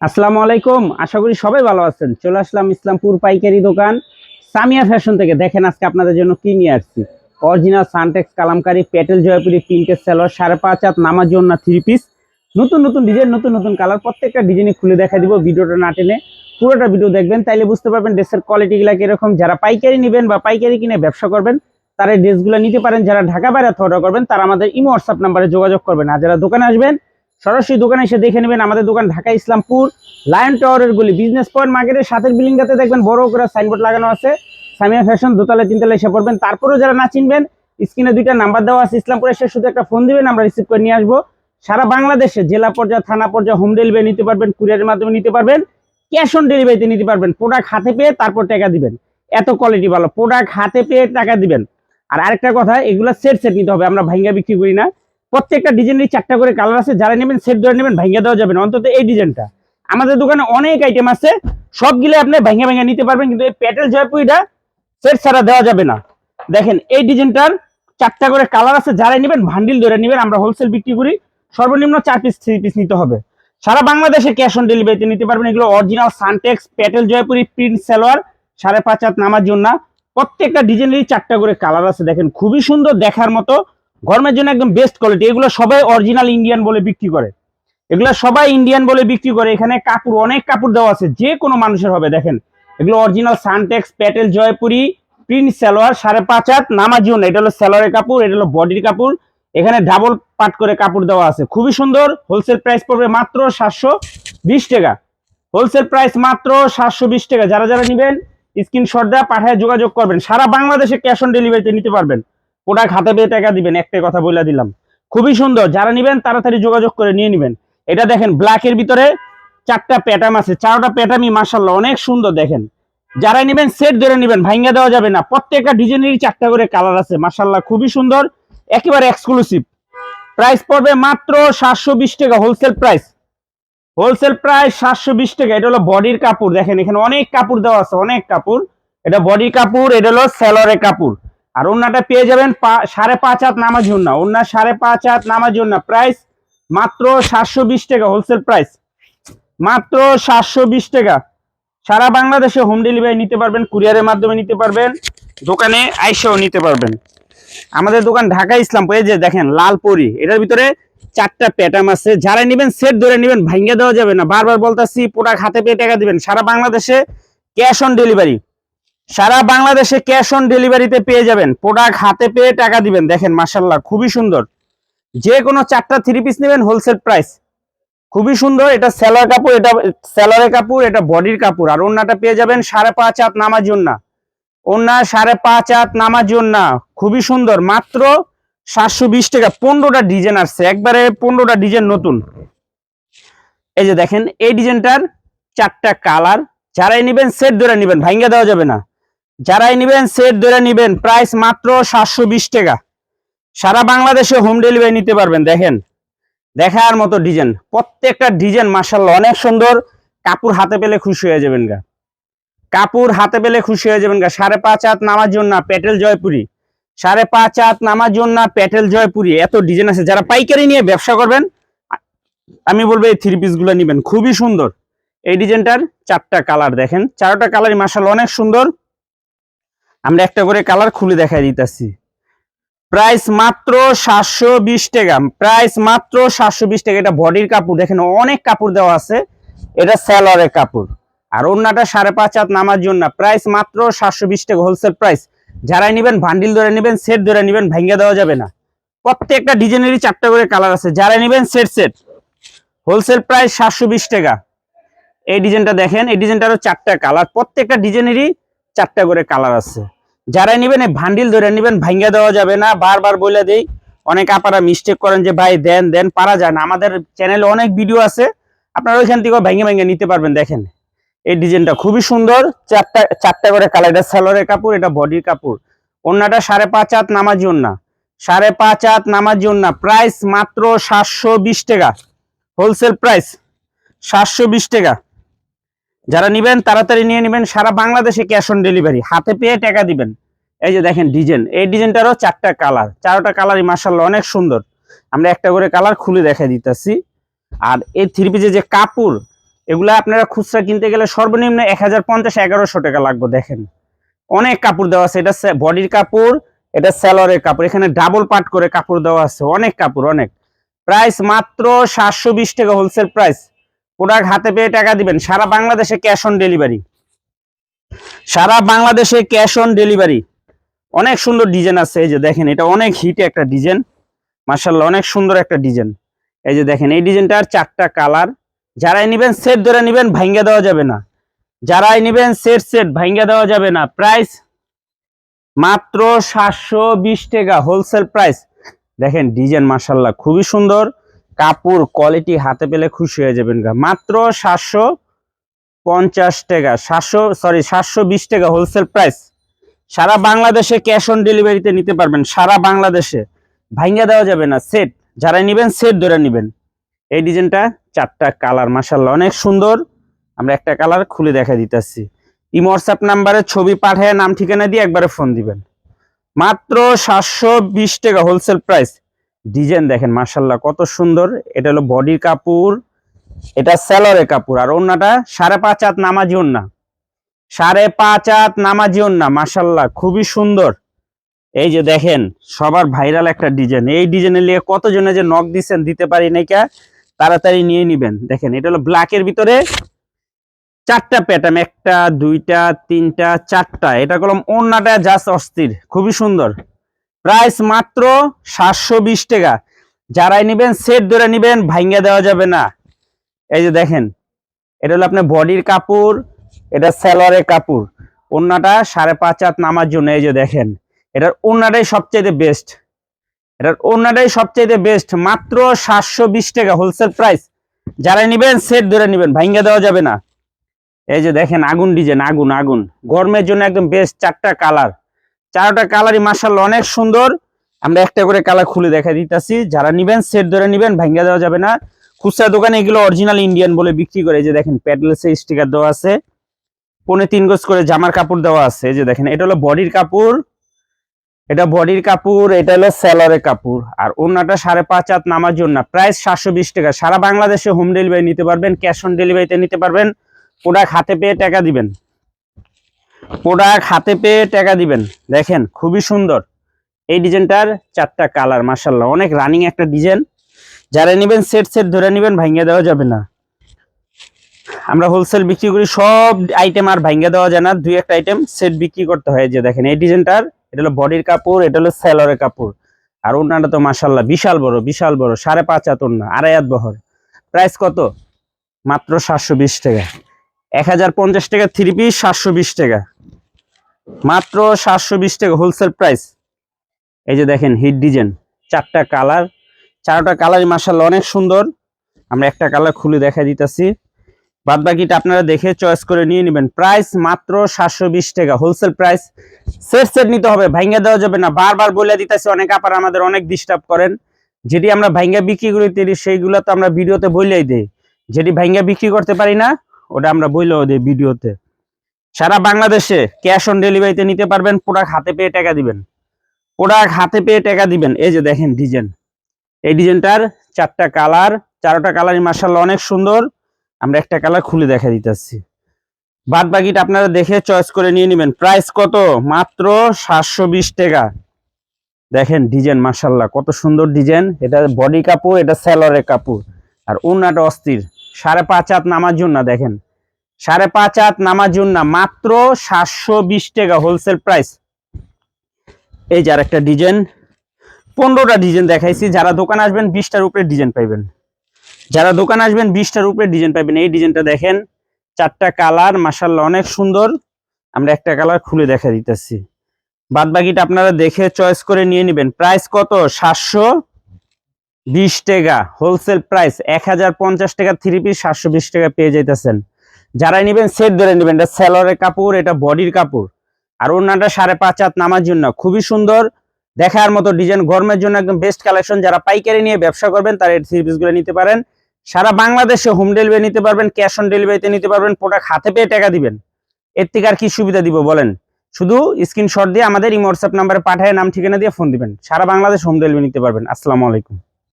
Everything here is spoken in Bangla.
আসসালামু আলাইকুম। আশা করি সবাই ভালো আছেন। চলে আসলাম ইসলামপুর পাইকারি দোকান। সামিয়া ফ্যাশন থেকে দেখেন আজকে আপনাদের জন্য কি নিয়ে আসছি। অরিজিনাল সানটেক্স কালামকারী পেটেল জয়পুরি প্রিন্টের সেলর সাড়ে পাঁচ হাত নামার জন্য থ্রি পিস নতুন নতুন ডিজাইন নতুন নতুন কালার প্রত্যেকটা ডিজাইনে খুলে দেখা দিব। ভিডিওটা না টেনে পুরোটা ভিডিও দেখবেন, তাইলে বুঝতে পারবেন ড্রেসের কোয়ালিটিগুলো কীরকম। যারা পাইকারি নেবেন বা পাইকারি কিনে ব্যবসা করবেন, তারা ড্রেসগুলো নিতে পারেন। যারা ঢাকা বাইরে অর্ডার করবেন, তারা আমাদের ইমো হোয়াটসঅ্যাপ নাম্বারে যোগাযোগ করবেন। আর যারা দোকানে আসবেন সরাসরি দোকানে এসে দেখে নেবেন আমাদের দোকান ঢাকা ইসলামপুর লায়ন টাওয়ারের গলি। বিজনেস পয়েন্ট মার্কেটের সাথের বিল্ডিংটাতে দেখবেন বড় করে সাইনবোর্ড লাগানো আছে। সামিয়া ফ্যাশন দোতলা তিনতলা এসে পড়বেন। তারপরেও যারা না চিনবেন স্ক্রিনে দুইটা নাম্বার দেওয়া আছে। ইসলামপুর এসে শুধু একটা ফোন দিবেন, আমরা রিসিভ করে নিয়ে আসব। সারা বাংলাদেশে জেলা পর্যায়ে, থানা পর্যায়ে হোম ডেলিভারি নিতে পারবেন কুরিয়ারের মাধ্যমে নিতে পারবেন। ক্যাশ অন ডেলিভারিতে নিতে পারবেন। প্রোডাক্ট হাতে পেয়ে তারপর টাকা দিবেন। এত কোয়ালিটি ভালো। প্রোডাক্ট হাতে পেয়ে টাকা দিবেন। আর আরেকটা কথা, এগুলো সেট সেট নিতে হবে। আমরা ভাঙ্গা বিক্রি করি না। প্রত্যেকটা ডিজাইনের চারটা করে কালার আছে। যারা নেবেন সেট ধরে নেবেন ভাঙ্গা দেওয়া যাবে না। অন্তত এই ডিজাইনটা আমাদের দোকানে অনেক আইটেম আছে। সবগুলো আপনি ভাঙ্গা ভাঙ্গা নিতে পারবেন, কিন্তু এই প্যাটেল জয়পুরিটা সেট ছাড়া দেওয়া যাবে না। দেখেন, এই ডিজাইনটার চারটা করে কালার আছে। যারা নেবেন ভান্ডিল ধরে নেবেন, আমরা হোলসেল বিক্রি করি। সর্বনিম্ন চার পিস থ্রি পিস নিতে হবে। সারা বাংলাদেশে ক্যাশ অন ডেলিভারিতে নিতে পারবেন। এগুলো original Suntex Patel Jaipuri print salwar, সাড়ে পাঁচ হাত নামার জন্য। প্রত্যেকটা ডিজাইনেরই চারটা করে কালার আছে। দেখেন, খুবই সুন্দর দেখার মতো গরমের জন্য একদম বেস্ট কোয়ালিটি এগুলো সবাই অরিজিনাল ইন্ডিয়ান বলে বিক্রি করে। এগুলো সবাই ইন্ডিয়ান বলে বিক্রি করে। এখানে কাপড়, অনেক কাপড় দেওয়া আছে। যে কোনো মানুষের হবে, দেখেন। এগুলো original Suntex Patel Jaipuri print salwar সাড়ে পাঁচ হাত নামার জন্য এটা হলো সালোয়ারের কাপড়, এটা হলো বডির কাপড়। এখানে ডাবল পাট করে কাপড় দেওয়া আছে। খুবই সুন্দর। হোলসেল প্রাইস পড়বে মাত্র সাতশো বিশ টাকা। হোলসেল প্রাইস মাত্র সাতশো বিশ টাকা। যারা যারা নেবেন স্ক্রিনশট দেওয়া পাঠায় যোগাযোগ করবেন। সারা বাংলাদেশে ক্যাশ অন ডেলিভারিতে নিতে পারবেন। প্রোডাক্ট হাতে পেয়ে টাকা দিবেন, একটাই কথা বলে দিলাম। খুবই সুন্দর, যারা নিবেন তাড়াতাড়ি যোগাযোগ করে নিয়ে নেবেন। এটা দেখেন ব্ল্যাকের ভিতরে চারটা প্যাটাম আছে, চারটা প্যাটামই মাসাল্লাহ অনেক সুন্দর দেখেন। যারা নেবেন সেট ধরে নেবেন, ভাঙ্গা দেওয়া যাবে না। প্রত্যেকটা ডিজাইনেরই চারটা করে কালার আছে মাসাল্লাহ খুবই সুন্দর, একেবারে এক্সক্লুসিভ প্রাইস পড়বে মাত্র সাতশো বিশ টাকা হোলসেল প্রাইস হোলসেল প্রাইস সাতশো বিশ টাকা, এটা হলো বডির কাপড়। দেখেন, এখানে অনেক কাপড় দেওয়া আছে, অনেক কাপড়। এটা বডির কাপড়, এটা হলো সেলরের কাপড়। আর ওনাটা পেয়ে যাবেন সাড়ে পাঁচ হাত নামার জন্য ওনার সাড়ে পাঁচ হাত নামার জন্য প্রাইস মাত্র সাতশো বিশ টাকা হোলসেল প্রাইস মাত্র সাতশো বিশ টাকা। সারা বাংলাদেশে হোম ডেলিভারি নিতে পারবেন কুরিয়ারের মাধ্যমে নিতে পারবেন, দোকানে আইসাও নিতে পারবেন। আমাদের দোকান ঢাকা ইসলামপুর, এই যে দেখেন, লাল পরি। এটার ভিতরে চারটা প্যাটাম আছে। যারা নেবেন সেট ধরে নেবেন ভাঙ্গা দেওয়া যাবে না। বারবার বলতেছি প্রোডাক্ট হাতে পেয়ে টাকা দিবেন। সারা বাংলাদেশে ক্যাশ অন ডেলিভারি সারা বাংলাদেশে ক্যাশ অন ডেলিভারিতে পেয়ে যাবেন। প্রোডাক্ট হাতে পেয়ে টাকা দিবেন। দেখেন মাসাল্লাহ খুবই সুন্দর। যে কোনো চারটা থ্রি পিস নেবেন হোলসেল প্রাইস খুবই সুন্দর, এটা সেলার কাপড়, এটা সেলারের কাপড়, এটা বডির কাপড়। আর ওন্নাটা পেয়ে যাবেন সাড়ে পাঁচ হাত নামার জন্য ওন্না সাড়ে পাঁচ হাত নামার জন্য খুবই সুন্দর, মাত্র সাতশো বিশ টাকা। পনেরোটা ডিজাইন আসছে, একবারে পনেরোটা ডিজাইন নতুন। এই যে দেখেন, এই ডিজাইনটার চারটা কালার। যারাই নেবেন সেট ধরে নেবেন, ভাঙ্গা দেওয়া যাবে না। যারাই নেবেন সেট ধরে নেবেন প্রাইস মাত্র সাতশো বিশ টাকা। সারা বাংলাদেশে হোম ডেলিভারি নিতে পারবেন, দেখেন। দেখার মতো ডিজাইন প্রত্যেকটা ডিজাইন মার্শাল্লাহ অনেক সুন্দর। কাপড় হাতে পেলে খুশি হয়ে যাবেন গা। কাপড় হাতে পেলে খুশি হয়ে যাবেন গা। সাড়ে পাঁচ হাত নামার জন্য পেটেল জয়পুরি সাড়ে পাঁচ হাত নামার জন্য পেটেল জয়পুরি এত ডিজাইন আছে। যারা পাইকারি নিয়ে ব্যবসা করবেন, আমি বলব এই থ্রি পিসগুলো নিবেন। খুবই সুন্দর। এই ডিজাইনটার চারটা কালার দেখেন। চারটা কালারই মার্শাল অনেক সুন্দর। আমরা একটা করে কালার খুলে দেখাই দিতেছি। প্রাইস মাত্র সাতশো বিশ টাকা। প্রাইস মাত্র সাতশো বিশ টাকা। এটা বডির কাপড়। দেখেন অনেক কাপড় দেওয়া আছে। এটা স্যালোয়ারের কাপড়। আর অন্যটা সাড়ে পাঁচ হাত নামার জন্য। প্রাইস মাত্র সাতশো বিশ টাকা হোলসেল প্রাইস। যারাই নেবেন ভান্ডিল ধরে নেবেন, সেট ধরে নেবেন ভাঙ্গা দেওয়া যাবে না। প্রত্যেকটা ডিজাইনেরই চারটা করে কালার আছে। যারা নেবেন, সেট সেট। হোলসেল প্রাইস সাতশো বিশ টাকা। এই ডিজাইনটা দেখেন। এই ডিজাইনটারও চারটা কালার। প্রত্যেকটা ডিজাইনেরই চারটা করে কালার আছে। যারা নেবেন, এই ভান্ডিল ধরে নেবেন ভাঙ্গা দেওয়া যাবে না। বারবার বলে দেই, অনেক আপারা মিস্টেক করেন যে, ভাই, দেন দেন, পারা যায় না। আমাদের চ্যানেলে অনেক ভিডিও আছে। আপনারা ওইখান থেকে ভেঙে ভেঙে নিতে পারবেন, দেখেন। এই ডিজাইনটা খুবই সুন্দর। চারটা চারটা করে কালার এটা সালোয়ারের কাপড়, এটা বডির কাপড়। অন্যটা সাড়ে পাঁচ হাত নামার জন্য সাড়ে পাঁচ হাত নামার জন্য প্রাইস মাত্র সাতশো বিশ টাকা। হোলসেল প্রাইস সাতশো বিশ টাকা। যারা নিবেন, তাড়াতাড়ি নিয়ে নেবেন, সারা বাংলাদেশে ক্যাশ অন ডেলিভারি হাতে পেয়ে টাকা দিবেন। এই যে দেখেন ডিজাইন, এই ডিজাইনটারও চারটা কালার চারটা কালারই মার্শাল্লাহ অনেক সুন্দর। আমরা একটা করে কালার খুলে দেখা দিতেছি। আর এই থ্রি পিসের যে কাপড়, এগুলা আপনারা খুচরা কিনতে গেলে সর্বনিম্ন এক হাজার পঞ্চাশ, এগারোশো টাকা লাগবে, দেখেন। অনেক কাপড় দেওয়া আছে, এটা বডির কাপড়, এটা স্যালোয়ারের কাপড়, এখানে ডাবল পাট করে কাপড় দেওয়া আছে, অনেক কাপড়, অনেক। প্রাইস মাত্র সাতশো বিশ টাকা হোলসেল প্রাইস প্রোডাক্ট হাতে পেয়ে টাকা দিবেন। সারা বাংলাদেশে ক্যাশ অন ডেলিভারি সারা বাংলাদেশে ক্যাশ অন ডেলিভারি অনেক সুন্দর ডিজাইন আছে। এই যে দেখেন, এটা অনেক হিট একটা ডিজাইন মার্শাল্লাহ অনেক সুন্দর একটা ডিজাইন এই যে দেখেন, এই ডিজাইনটার চারটা কালার যারাই নিবেন সেট ধরে নিবেন, ভাঙ্গা দেওয়া যাবে না। যারাই নিবেন সেট সেট ভাঙ্গা দেওয়া যাবে না। প্রাইস মাত্র সাতশো বিশ টাকা হোলসেল প্রাইস দেখেন ডিজাইন মার্শাল্লাহ খুবই সুন্দর। কাপড় কোয়ালিটি হাতে পেলে খুশি হয়ে যাবেন গা। মাত্র সাতশো পঞ্চাশ টাকা, সাতশো সরি সাতশো বিশ টাকা হোলসেল প্রাইস সারা বাংলাদেশে ক্যাশ অন ডেলিভারিতে নিতে পারবেন, সারা বাংলাদেশে। ভাঙ্গা দেওয়া যাবে না সেট যারা নিবেন সেট ধরে নিবেন। এই ডিজাইনটা চারটা কালার মাসাল্লাহ অনেক সুন্দর। আমরা একটা কালার খুলে দেখা দিতেছি। এই হোয়াটসঅ্যাপ নাম্বারে ছবি পাঠায় নাম ঠিকানা দিয়ে একবারে ফোন দিবেন। মাত্র সাতশো বিশ টাকা হোলসেল প্রাইস ডিজাইন দেখেন মার্শাল্লাহ কত সুন্দর। এটা হলো বডির কাপড়, এটা স্যালোয়ারের কাপড়, আর ওন্নাটা সাড়ে পাঁচ হাত নামাজি ওন্না সাড়ে পাঁচ হাত নামাজি ওন্না মার্শাল্লাহ খুবই সুন্দর। এই যে দেখেন, সবার ভাইরাল একটা ডিজাইন। এই ডিজাইনে নিয়ে কতজনে যে নখ দিচ্ছেন দিতে পারি নাই কা, তাড়াতাড়ি নিয়ে নিবেন। দেখেন, এটা হলো ব্ল্যাকের ভিতরে চারটা প্যাটার্ন একটা, দুইটা, তিনটা, চারটা। এটা করলাম অন্যটা জাস্ট অস্থির, খুবই সুন্দর। প্রাইস মাত্র সাতশো বিশ টাকা। যারাই নিবেন, সেট ধরে নিবেন ভাঙ্গা দেওয়া যাবে না। এই যে দেখেন, এটা হলো আপনার বডির কাপড়, এটা স্যালোয়ারের কাপড়। অন্যটা সাড়ে পাঁচ হাত নামার জন্য, এই যে দেখেন, এটার ওনাটাই সবচেয়ে বেস্ট এটার ওনাটাই সবচেয়ে বেস্ট মাত্র সাতশো বিশ টাকা হোলসেল প্রাইস যারা নিবেন, সেট ধরে নিবেন ভাঙ্গা দেওয়া যাবে না। এই যে দেখেন, আগুন ডিজাইন, আগুন আগুন। গরমের জন্য একদম বেস্ট চারটা কালার চারটা কালারই মার্শাল অনেক সুন্দর। আমরা একটা করে কালার খুলে দেখা দিতেছি। যারা নিবেন সেট ধরে নিবেন, ভাঙ্গা দেওয়া যাবে না। খুচরা দোকানে এগুলো অরিজিনাল ইন্ডিয়ান বলে বিক্রি করে যে দেখেন প্যাডলেসে স্টিকার দেওয়া আছে। পনে তিন গোজ করে জামার কাপড় দেওয়া আছে যে দেখেন, এটা হলো বডির কাপড়। এটা বডির কাপড়, এটা হলো স্যালোয়ারের কাপড়। আর অন্যটা সাড়ে পাঁচ হাত নামার জন্য, প্রাইস সাতশো বিশ টাকা। সারা বাংলাদেশে হোম ডেলিভারি নিতে পারবেন ক্যাশ অন ডেলিভারিতে নিতে পারবেন। প্রোডাক্ট হাতে পেয়ে টাকা দিবেন। প্রোডাক্ট হাতে পেয়ে টাকা দিবেন। দেখেন, খুবই সুন্দর। এই ডিজাইনটার চারটা কালার মার্শাল্লাহ অনেক রানিং একটা ডিজাইন। যারা নেবেন সেট সেট ধরে নেবেন ভাঙ্গা দেওয়া যাবে না। আমরা হোলসেল বিক্রি করি, সব আইটেম আর ভাঙ্গা দেওয়া যায় না। দুই একটা আইটেম সেট বিক্রি করতে হয় যে দেখেন, এই ডিজাইনটার, এটা হলো বডির কাপড়, এটা হলো স্যালোয়ারের কাপড়। আর ওনাটা তো মাসাল্লাহ বিশাল বড় বিশাল বড়, সাড়ে পাঁচ ওনা আড়াই হাত বহর। প্রাইস কত? মাত্র সাতশো বিশ টাকা। এক হাজার পঞ্চাশ টাকা থ্রি পিস সাতশো বিশ টাকা। মাত্র সাতশো বিশ টাকা হোলসেল প্রাইস এই যে দেখেন হিট ডিজাইন চারটা কালার চারটা কালারই মাসাল্লাহ অনেক সুন্দর। আমরা একটা কালার খুলে দেখা দিতেছি। বাদ বাকিটা আপনারা দেখে চয়েস করে নিয়ে নেবেন। প্রাইস মাত্র সাতশো বিশ টাকা হোলসেল প্রাইস সেট সেট নিতে হবে ভাঙ্গা দেওয়া যাবে না। বারবার বলে দিতেছি, অনেক আপার আমাদের অনেক ডিস্টার্ব করেন। যেটি আমরা ভাঙ্গা বিক্রি করি সেইগুলো তো আমরা ভিডিওতে বললেই দেই। যেটি ভাঙ্গা বিক্রি করতে পারি না ওটা আমরা বললেও দিই ভিডিওতে। সারা বাংলাদেশে ক্যাশ অন ডেলিভারিতে নিতে পারবেন, প্রোডাক্ট হাতে পেয়ে টাকা দিবেন। প্রোডাক্ট হাতে পেয়ে টাকা দিবেন। এই যে দেখেন ডিজাইন। এই ডিজাইনটার চারটা কালার, চারোটা কালারই মার্শাল্লাহ অনেক সুন্দর। আমরা একটা কালার খুলে দেখা দিতেছি। বাদ বাকিটা আপনারা দেখে চয়েস করে নিয়ে নেবেন। প্রাইস কত? মাত্র সাতশো বিশ টাকা। দেখেন ডিজাইন মার্শাল্লাহ কত সুন্দর ডিজাইন। এটা বডি কাপড়, এটা স্যালোয়ারের কাপড়। আর ওনাটা অস্থির। সাড়ে পাঁচ হাত নামার জন্য, দেখেন। সাড়ে পাঁচ হাত নামার জন্য মাত্র সাতশো বিশ টাকা হোলসেল প্রাইস এই যে আর একটা ডিজাইন পনেরোটা ডিজাইন দেখাইছি। যারা দোকান আসবেন, বিশটার উপরে ডিজাইন পাইবেন। যারা দোকান আসবেন, বিশটার উপরে ডিজাইন পাইবেন। এই ডিজাইনটা দেখেন, চারটা কালার মাসাল্লাহ অনেক সুন্দর। আমরা একটা কালার খুলে দেখা দিতেছি। বাদ বাকিটা আপনারা দেখে চয়েস করে নিয়ে নেবেন। প্রাইস কত? সাতশো বিশ টাকা হোলসেল প্রাইস এক হাজার পঞ্চাশ টাকা থ্রি পিস সাতশো বিশ টাকা পেয়ে যাইতেছেন। যারাই নেবেন সেট ধরে নেবেন। এটা স্যালোয়ারের কাপড়, এটা বডির কাপড়। আর ওনাটা সাড়ে পাঁচ হাত নামার জন্য। খুবই সুন্দর, দেখার মতো ডিজাইন গরমের জন্য একদম বেস্ট কালেকশন যারা পাইকারি নিয়ে ব্যবসা করবেন, তারা এই থ্রি পিসগুলো নিতে পারেন। সারা বাংলাদেশে হোম ডেলিভারি নিতে পারবেন ক্যাশ অন ডেলিভারিতে নিতে পারবেন প্রোডাক্ট হাতে পেয়ে টাকা দিবেন। এর থেকে আর কি সুবিধা দিব, বলেন? শুধু স্ক্রিনশট দিয়ে আমাদের এই হোয়াটসঅ্যাপ নাম্বারে পাঠায়, নাম, ঠিকানা দিয়ে ফোন দিবেন। সারা বাংলাদেশ হোম ডেলিভারি নিতে পারবেন। আসসালামু আলাইকুম।